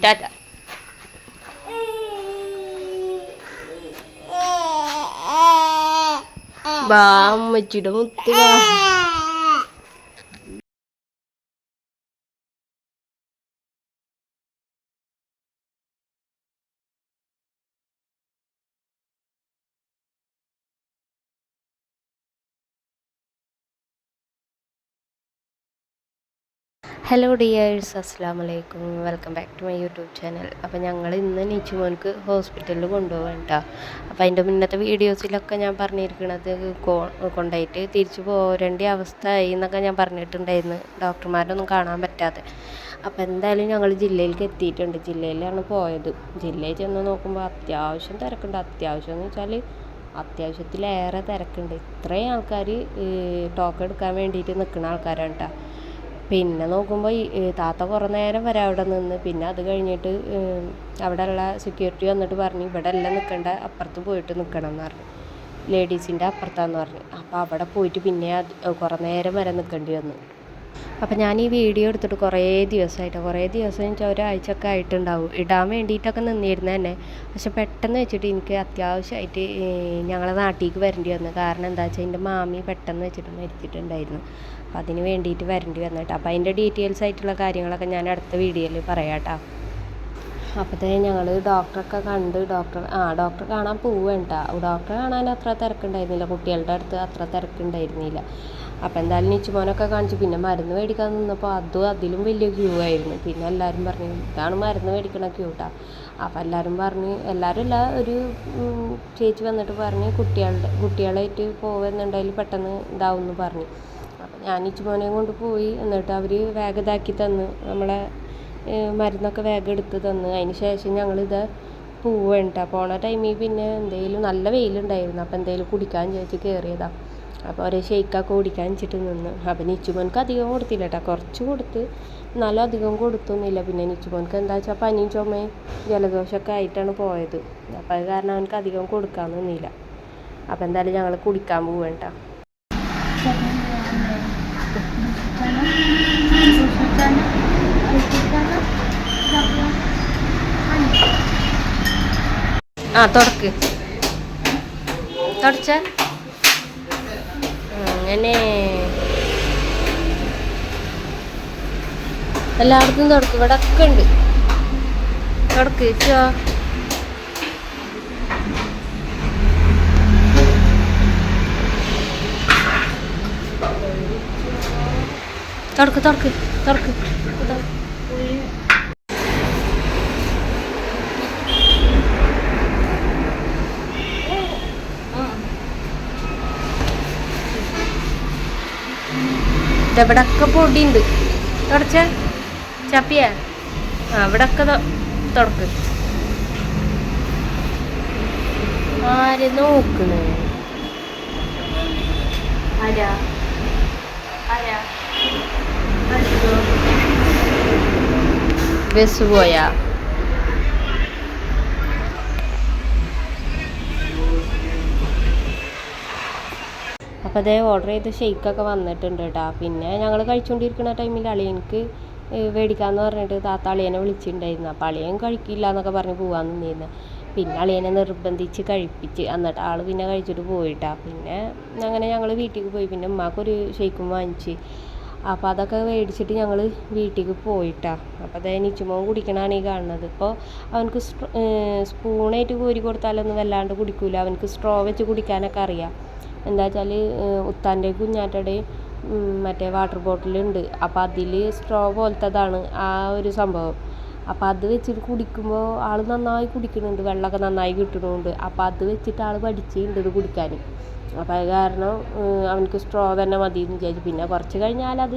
ടാറ്റ ബാ അമ്മച്ചിയുടെ മുത്ത് ഹലോ ഡിയേഴ്സ് അസ്സാം വലൈക്കും welcome back to my YouTube channel അപ്പോൾ ഞങ്ങൾ ഇന്ന് നീച്ചുമോൻക്ക് ഹോസ്പിറ്റലിൽ കൊണ്ടുപോകാൻ കേട്ടോ അപ്പോൾ അതിന്റെ മുന്നത്തെ വീഡിയോസിലൊക്കെ ഞാൻ പറഞ്ഞിരിക്കുന്നത് കൊണ്ടുപോയിട്ട് തിരിച്ചു പോരേണ്ട അവസ്ഥ ആയി എന്നൊക്കെ ഞാൻ പറഞ്ഞിട്ടുണ്ടായിരുന്നു. ഡോക്ടർമാരൊന്നും കാണാൻ പറ്റാതെ. അപ്പോൾ എന്തായാലും ഞങ്ങൾ ജില്ലയിലേക്ക് എത്തിയിട്ടുണ്ട്. ജില്ലയിലാണ് പോയത്. ജില്ലയിൽ ചെന്ന് നോക്കുമ്പോൾ അത്യാവശ്യം തിരക്കുണ്ട്. അത്യാവശ്യം എന്ന് വെച്ചാൽ അത്യാവശ്യത്തിലേറെ തിരക്കുണ്ട്. ഇത്രയും ആൾക്കാർ ടോക്കൺ എടുക്കാൻ വേണ്ടിയിട്ട് നിൽക്കുന്ന ആൾക്കാരാണ് കേട്ടോ പിന്നെ നോക്കുമ്പോൾ ഈ താത്ത കുറേ നേരം വരെ അവിടെ നിന്ന് പിന്നെ അത് കഴിഞ്ഞിട്ട് അവിടെയുള്ള സെക്യൂരിറ്റി വന്നിട്ട് പറഞ്ഞു ഇവിടെ എല്ലാം നിൽക്കണ്ട അപ്പുറത്ത് പോയിട്ട് നിൽക്കണം എന്ന് പറഞ്ഞു. ലേഡീസിന്റെ അപ്പുറത്താന്ന് പറഞ്ഞു. അപ്പോൾ അവിടെ പോയിട്ട് പിന്നെ കുറേ നേരം വരെ നിൽക്കേണ്ടി വന്നു. അപ്പം ഞാൻ ഈ വീഡിയോ എടുത്തിട്ട് കുറേ ദിവസമായിട്ട് കുറേ ദിവസം വെച്ചാൽ ഒരാഴ്ചയൊക്കെ ആയിട്ടുണ്ടാവും. ഇടാൻ വേണ്ടിയിട്ടൊക്കെ നിന്നിരുന്നത് തന്നെ. പക്ഷെ പെട്ടെന്ന് വെച്ചിട്ട് എനിക്ക് അത്യാവശ്യമായിട്ട് ഞങ്ങളെ നാട്ടിലേക്ക് വരേണ്ടി വന്നു. കാരണം എന്താ വെച്ചാൽ എന്റെ മാമി പെട്ടെന്ന് വെച്ചിട്ട് മരിച്ചിട്ടുണ്ടായിരുന്നു. അപ്പം അതിന് വേണ്ടിയിട്ട് വരേണ്ടി വന്നു കേട്ടോ അപ്പോൾ അതിന്റെ ഡീറ്റെയിൽസ് ആയിട്ടുള്ള കാര്യങ്ങളൊക്കെ ഞാൻ അടുത്ത വീഡിയോയിൽ പറയാം കേട്ടോ അപ്പോഴത്തേ ഞങ്ങൾ ഡോക്ടറൊക്കെ കണ്ട് ഡോക്ടർ ആ ഡോക്ടറെ കാണാൻ പോവേണ്ട ഡോക്ടറെ കാണാൻ അത്ര തിരക്കുണ്ടായിരുന്നില്ല. കുട്ടികളുടെ അടുത്ത് അത്ര തിരക്കുണ്ടായിരുന്നില്ല. അപ്പോൾ എന്തായാലും നിച്ചുമോനൊക്കെ കാണിച്ചു പിന്നെ മരുന്ന് മേടിക്കാൻ നിന്നപ്പോൾ അതും അതിലും വലിയ ക്യൂ ആയിരുന്നു. പിന്നെ എല്ലാവരും പറഞ്ഞു ഇതാണ് മരുന്ന് മേടിക്കണ ക്യൂട്ടാ അപ്പോൾ എല്ലാവരും പറഞ്ഞ് എല്ലാവരും അല്ല ഒരു ചേച്ചി വന്നിട്ട് പറഞ്ഞ് കുട്ടികളുടെ കുട്ടികളായിട്ട് പോകുന്നുണ്ടെങ്കിൽ പെട്ടെന്ന് ഇതാവും എന്ന് പറഞ്ഞു. അപ്പോൾ ഞാൻ നിച്ചുമോനെയും കൊണ്ട് പോയി എന്നിട്ട് അവർ വേഗം ഇതാക്കി തന്നു നമ്മളെ മരുന്നൊക്കെ വേഗം എടുത്ത് തന്ന്. അതിന് ശേഷം ഞങ്ങളിത് പോവേണ്ട പോണ ടൈമിൽ പിന്നെ എന്തെങ്കിലും നല്ല വെയിലുണ്ടായിരുന്നു. അപ്പോൾ എന്തെങ്കിലും കുടിക്കാൻ ചേച്ചി കയറിയതാണ് അപ്പോൾ ഒരേ ഷെയ്ക്കൊക്കെ കുടിക്കാൻ വെച്ചിട്ട് നിന്ന്. അപ്പോൾ നിച്ചുമോൻക്ക് അധികം കൊടുത്തില്ല കേട്ടോ. കുറച്ച് കൊടുത്ത് എന്നാലും അധികം കൊടുത്തൊന്നുമില്ല. പിന്നെ നിച്ചുമോൻക്ക് എന്താ വെച്ചാൽ പനിയും ചുമയും ജലദോഷമൊക്കെ ആയിട്ടാണ് പോയത്. അപ്പോൾ അത് കാരണം അവനക്ക് അധികം കൊടുക്കാൻ നിന്നില്ല. അപ്പോൾ എന്തായാലും ഞങ്ങൾ കുടിക്കാൻ പോവേണ്ട ആ തുടക്ക്. തുടച്ച. അങ്ങനെ. എല്ലായിടത്തും തുടക്കും ഇവിടെ ഒക്കെ ഉണ്ട്. തുടക്ക് ചോ തുടക്ക് തുടക്ക് തുടക്ക് ഇതെവിടൊക്കെ പൊടിയുണ്ട്. തുടച്ച ചപ്പിയ. ആ ഇവിടൊക്കെ തുടക്ക്. ആര് ആരാ? ബസ് പോയാ? അപ്പോൾ അതേ ഓർഡർ ചെയ്ത ഷെയ്ക്കൊക്കെ വന്നിട്ടുണ്ട് കേട്ടോ പിന്നെ ഞങ്ങൾ കഴിച്ചുകൊണ്ടിരിക്കുന്ന ടൈമിൽ അളിയനക്ക് മേടിക്കാമെന്ന് പറഞ്ഞിട്ട് താത്ത അളിയനെ വിളിച്ചിട്ടുണ്ടായിരുന്നു അപ്പോൾ അളിയൻ കഴിക്കില്ല എന്നൊക്കെ പറഞ്ഞ് പോകാൻ നിന്നിരുന്നു പിന്നെ അളിയനെ നിർബന്ധിച്ച് കഴിപ്പിച്ച് എന്നിട്ട് ആൾ പിന്നെ കഴിച്ചിട്ട് പോയിട്ടാ. പിന്നെ അങ്ങനെ ഞങ്ങൾ വീട്ടിലേക്ക് പോയി. പിന്നെ ഉമ്മാക്കൊരു ഷെയ്ക്കും വാങ്ങിച്ച്. അപ്പോൾ അതൊക്കെ മേടിച്ചിട്ട് ഞങ്ങൾ വീട്ടിലേക്ക് പോയിട്ടാ. അപ്പോൾ അതേ നിച്ചുമോൻ കുടിക്കണതാണ് ഈ കാണുന്നത്. ഇപ്പോൾ അവനക്ക് സ്പൂണായിട്ട് കോരി കൊടുത്താലൊന്നും വല്ലാണ്ട് കുടിക്കൂല. അവനക്ക് സ്ട്രോ വെച്ച് കുടിക്കാനൊക്കെ അറിയാം. എന്താ വെച്ചാൽ ഉത്താന്റെയും കുഞ്ഞാറ്റയുടെയും മറ്റേ വാട്ടർ ബോട്ടിലുണ്ട്. അപ്പോൾ അതിൽ സ്ട്രോ പോലത്തതാണ് ആ ഒരു സംഭവം. അപ്പോൾ അത് വെച്ചിട്ട് കുടിക്കുമ്പോൾ ആൾ നന്നായി കുടിക്കുന്നുണ്ട് വെള്ളമൊക്കെ നന്നായി കിട്ടുന്നുണ്ട് അപ്പം അത് വെച്ചിട്ട് ആൾ പഠിച്ചിട്ടുണ്ട് ഇത് കുടിക്കാൻ അപ്പം അത് കാരണം അവനക്ക് സ്ട്രോ തന്നെ മതി എന്ന് വിചാരിച്ചു. പിന്നെ കുറച്ച് കഴിഞ്ഞാൽ അത്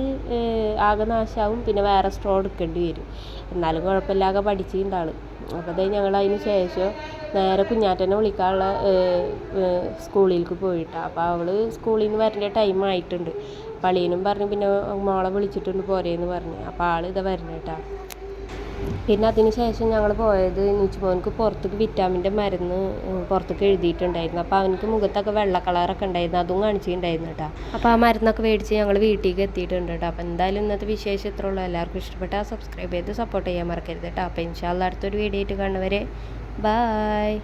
ആകെ നാശമാവും പിന്നെ വേറെ സ്ട്രോ എടുക്കേണ്ടി വരും. എന്നാലും കുഴപ്പമില്ലാതെ പഠിച്ചിട്ടുണ്ട് ആൾ അപ്പോൾ അതേ ഞങ്ങൾ അതിന് ശേഷം നേരെ കുഞ്ഞാറ്റനെ വിളിക്കാനുള്ള സ്കൂളിലേക്ക് പോയിട്ടാണ് അപ്പോൾ അവൾ സ്കൂളിൽ നിന്ന് വരേണ്ട ടൈം ആയിട്ടുണ്ട്. പള്ളിയിലും പറഞ്ഞു പിന്നെ മോളെ വിളിച്ചിട്ടുണ്ട് പോരേന്ന് പറഞ്ഞു. അപ്പോൾ ആൾ ഇതാ വരണേട്ടാ. പിന്നെ അതിന് ശേഷം ഞങ്ങൾ പോയത് നിച്ചുമോൻക്ക് പുറത്തേക്ക് വിറ്റാമിന്റെ മരുന്ന് പുറത്തേക്ക് എഴുതിയിട്ടുണ്ടായിരുന്നു. അപ്പോൾ അവനക്ക് മുഖത്തൊക്കെ വെള്ള കളറൊക്കെ ഉണ്ടായിരുന്നു. അതും കാണിച്ചിട്ടുണ്ടായിരുന്നു കേട്ടോ. അപ്പോൾ ആ മരുന്നൊക്കെ മേടിച്ച് ഞങ്ങൾ വീട്ടിലേക്ക് എത്തിയിട്ടുണ്ട് കേട്ടോ. അപ്പോൾ എന്തായാലും ഇന്നത്തെ വിശേഷം ഇത്രേ ഉള്ളൂ. എല്ലാവർക്കും ഇഷ്ടപ്പെട്ടാൽ സബ്സ്ക്രൈബ് ചെയ്ത് സപ്പോർട്ട് ചെയ്യാൻ മറക്കരുത് കേട്ടോ. അപ്പോൾ ഇൻഷാല്ല അടുത്തൊരു വീഡിയോ ആയിട്ട് കാണുന്നവരെ ബായ്